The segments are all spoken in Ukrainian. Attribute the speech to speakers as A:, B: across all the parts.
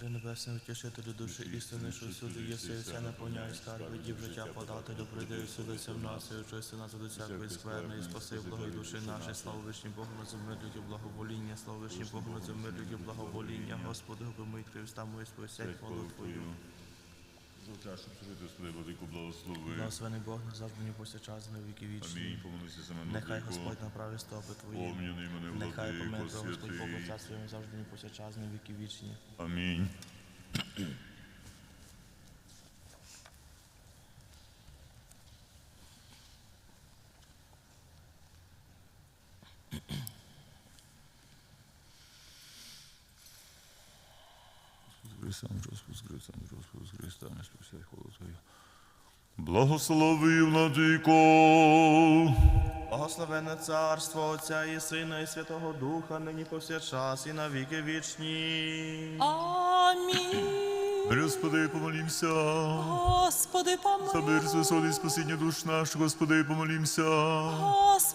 A: Царю Небесний, утішителю душі істини, що всюди є все, все наповняє скарби, дів життя подати, до судиться в нас, і очисти нас від усякої скверни, і спаси благої душі наші, слава вишні Богу на землі, людям благовоління, слава вишні Богу на землі, людям благовоління, Господи, губи відкрив уста мої, спасять хвалу Твою.
B: Завтра, щоб служити, Господи, владику, благослови.
A: Благословений Бог назавжди не повсякчас, на віки вічні.
B: Амінь, Помилися за мене,
A: Нехай. Господь направи стопи Твої.
B: Пом'яни мене,
A: Нехай помилує Господь Бог своєму завжди не повсякчас, на віки вічні.
B: Амінь. Христом, Господь, Христом, Господь, Христом, спасай хвалу Твою. Благослови, владико.
A: Благословенне царство Отця і Сина, і Святого Духа, нині повсякчас, і на віки вічні.
C: Амінь.
B: Господи, помолімся.
C: Господи,
B: За мир, спасіння душ наш, Господи, помолімся.
C: Господи,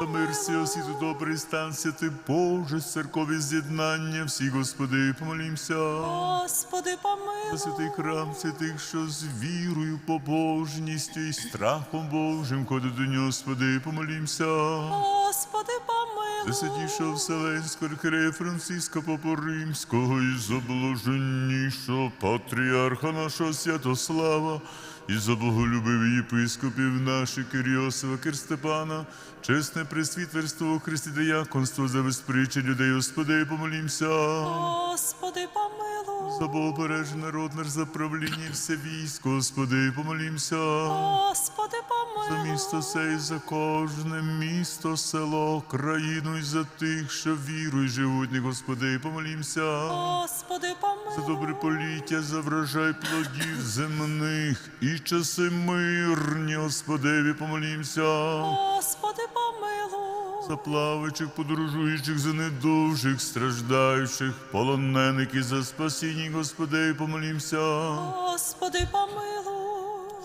B: За мир всього
C: помилуй.
B: світу добрий стан, святий Боже, церкові з'єднання, всі, Господи, помолімся.
C: Господи,
B: За
C: помилуй.
B: святий храм святих, що з вірою, побожністю і страхом Божим ходить до нього, Господи, помолімся.
C: Господи, помилуй.
B: Засвятішого Вселенського архиерея Франциска Папа Римського і заблаженнішого патріарха нашого Святослава, і за боголюбивих єпископів наших Кирйосова, Кирстепана, чесне пресвітерство, Христі дияконство, за безпричі людей, Господи, помолімся.
C: Господи, помилуй.
B: За Богобережний народ наш, за правління і все військо, Господи, помолімся.
C: Господи,
B: За
C: помилуй.
B: місто сей, за кожне місто, село, країну і за тих, що вірують, живуть, не Господи, помолімся.
C: Господи,
B: За добре поліття, за врожай плодів земних і часи мирні, Господеві, помолімся.
C: Господи, помилуй.
B: За плаваючих, подорожуючих, за недужих, страждаючих, полонених і за спасіння, Господеві, помолімся.
C: Господи, помилуй.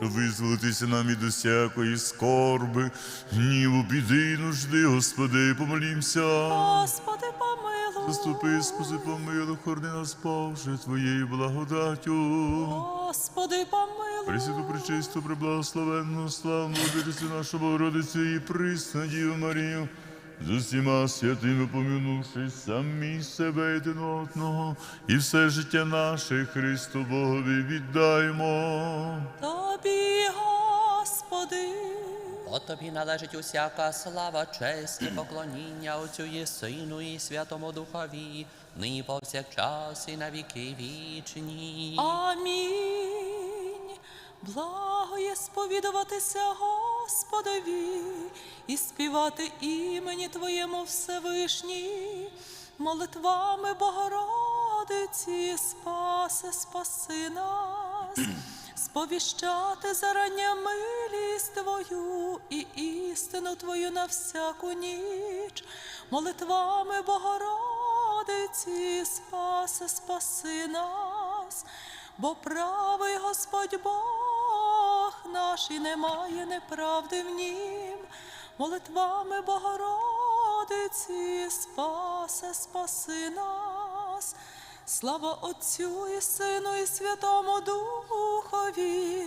B: Щоб визволитися нам від усякої скорби, гніву, біди нужди, Господи, помолімся.
C: Господи.
B: Заступи, спаси, помилуй, хорни нас, Боже, Твоєю благодаттю.
C: Господи, помилуй.
B: Пресвяту, пречисту, преблагословенну, славну владичицю нашу Богородицю і присну Діву Марію, з усіма святими помінувши самі себе один одного, і все життя наше Христу Богові віддаємо.
C: Тобі, Господи.
D: От тобі належить усяка слава, честь і поклоніння Отцю і Сину і Святому Духові, нині повсякчас і на віки вічні.
C: Амінь. Благо є сповідуватися Господові і співати імені Твоєму Всевишній, молитвами Богородиці, спаси, спаси нас, сповіщати зарання милість Твою і істину Твою на всяку ніч, молитвами Богородиці, спаси, спаси нас, бо правий Господь Бог наш і немає неправди в нім, молитвами Богородиці, спаси, спаси нас. Слава Отцю і Сину, і Святому Духові,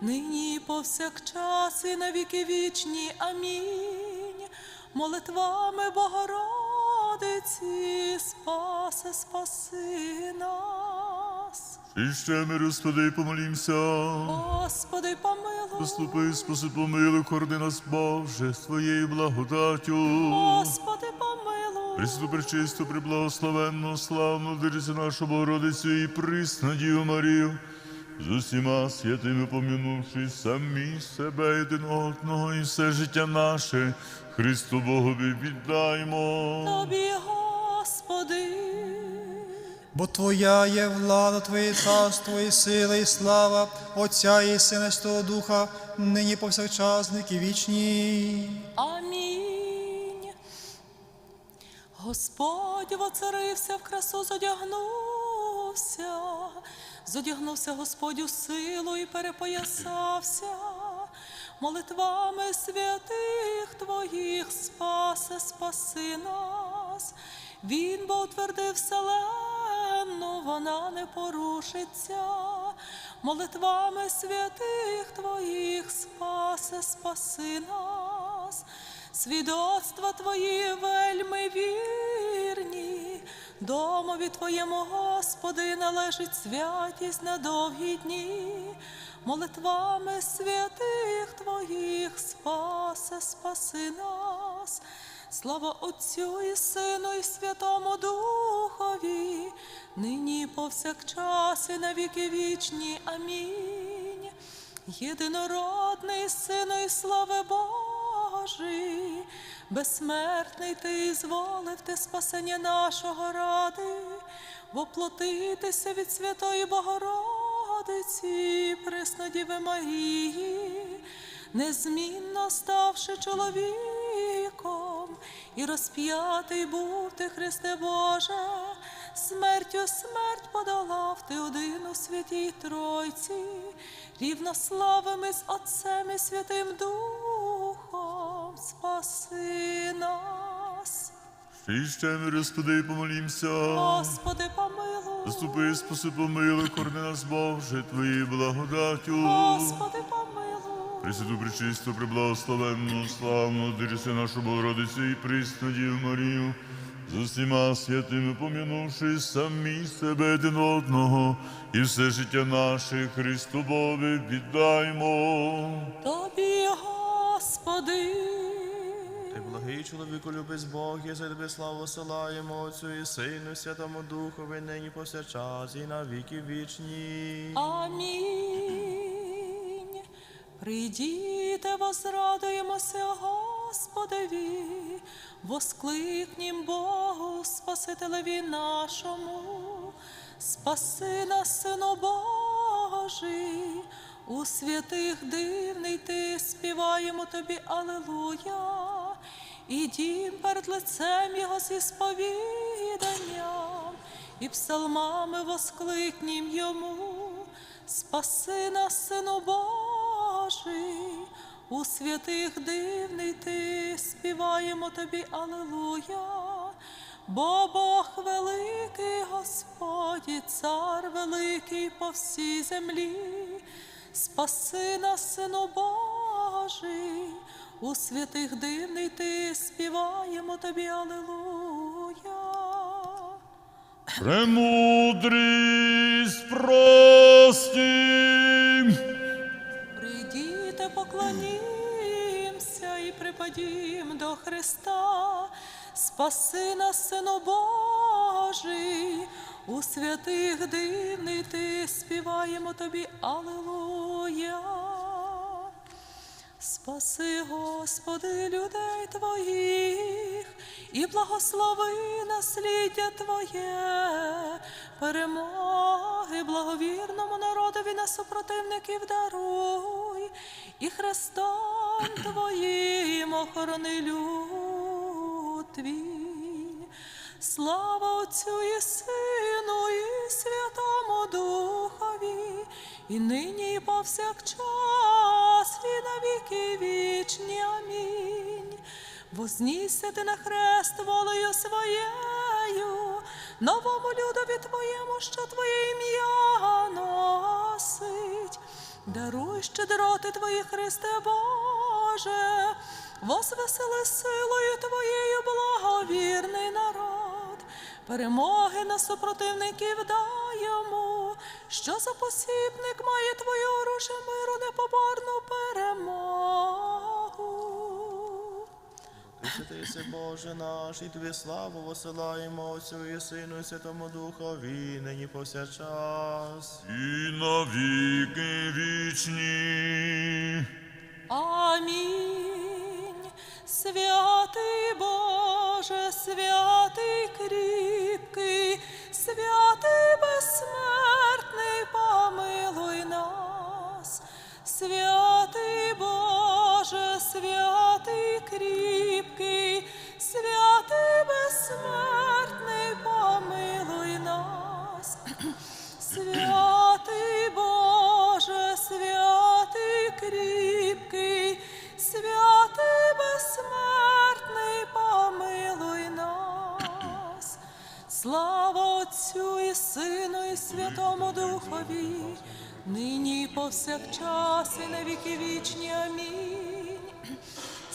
C: нині і повсякчас, і на віки вічні. Амінь. Молитвами Богородиці, спаси, спаси нас.
B: І ще ми, Господи, помолімся.
C: Господи, помилуй.
B: Заступи, спаси, помилуй, хорни нас, Боже, з Твоєю благодаттю.
C: Господи, помилуй.
B: Пресвяту, пречисту, преблагословенну, славну дирицю нашу Богородицю і присну Діву Марію, з усіма святими помінувши самі себе один одного і все життя наше Христу Богові віддаймо.
C: Тобі, Господи.
E: Бо Твоя є влада, Твоє царство, і сила, і слава, Отця і Сина, Святого Духа, нині повсякчас, віки вічні.
C: Амінь. Господь воцарився в красу, зодягнувся, зодягнувся Господь у силу і перепоясався. Молитвами святих Твоїх спаси, спаси нас. Він бо утвердив вселенну, вона не порушиться. Молитвами святих Твоїх спасе, спаси нас, свідоцтва Твої вельми вірні, домові Твоєму, Господи, належить святість на довгі дні, молитвами святих Твоїх спасе, спаси нас. Слава Отцю і Сину, і Святому Духові, нині повсякчас і на віки вічні. Амінь. Єдинородний Сину і слави Божий, безсмертний ти зволив ти спасення нашого ради, воплотитися від Святої Богородиці, Преснодіви Марії, незмінно ставши чоловіком, і розп'ятий був ти, Христе Боже, смертю смерть подолав ти один у святій Тройці, рівнославими з Отцем і Святим Духом, спаси нас.
B: І Господи, помолімся.
C: Господи, помилуй.
B: Заступи, спаси, помилуй, корни нас, Боже, Твоєю благодаттю.
C: Господи, помилуй.
B: Пресвяту, пречисту, преблагословенну, славну, дирися нашу Богородицю і присну Марію, з усіма святими помінувши самі себе один одного, і все життя наше Христу Бові віддаймо.
C: Тобі, Господи.
A: Благий чоловіку, любись Бог, і за тебе славу силаємо Отцю і Сину, і Святому Духові, нині повсякчас, і на віки вічні.
C: Амінь. Прийдіте, возрадуємося Господеві, воскликнім Богу, Спасителеві нашому, спаси нас, Сину Божий, у святих дивний ти співаємо тобі, Алелуя. І дім перед лицем Його зі сповіданням, і псалмами воскликнім йому, спаси нас, Сину Божий, у святих дивний ти співаємо тобі, Алелуя. Бо Бог великий Господь, і цар великий по всій землі, спаси нас, Сину Божий, у святих дивний ти співаємо тобі, Алелуя.
B: Премудрість простім.
C: Прийдіте, поклонімся і припадім до Христа, спаси нас, Сину Божий, у святих дивний ти співаємо тобі, Алелуя. Спаси, Господи, людей Твоїх, і благослови насліддя Твоє, перемоги благовірному народові на супротивників даруй, і Христом Твоїм охорони люд Твій. Слава Отцю і Сину, і Святому Духові, і нині, і повсякчас, віки вічні. Амінь. Вознісся ти на хрест волею своєю, новому людові Твоєму, що Твоє ім'я носить. Даруй щедроти Твої, Христе Боже, возвесели силою Твоєю благовірний народ, перемоги на супротивників йому, що за посібник має Твоє оружие миру непоборну перемогу.
A: Ти святий Боже наш, і тобі славу посилаємо Отцю і Сину, і Святому Духові, нині повсякчас.
B: І на віки вічні.
C: Амінь. Святий Боже, святий кріпкий, святий безсмертний, Святий Боже, святий кріпкий, святий безсмертний, Всех повсякчас і на віки вічні. Амінь.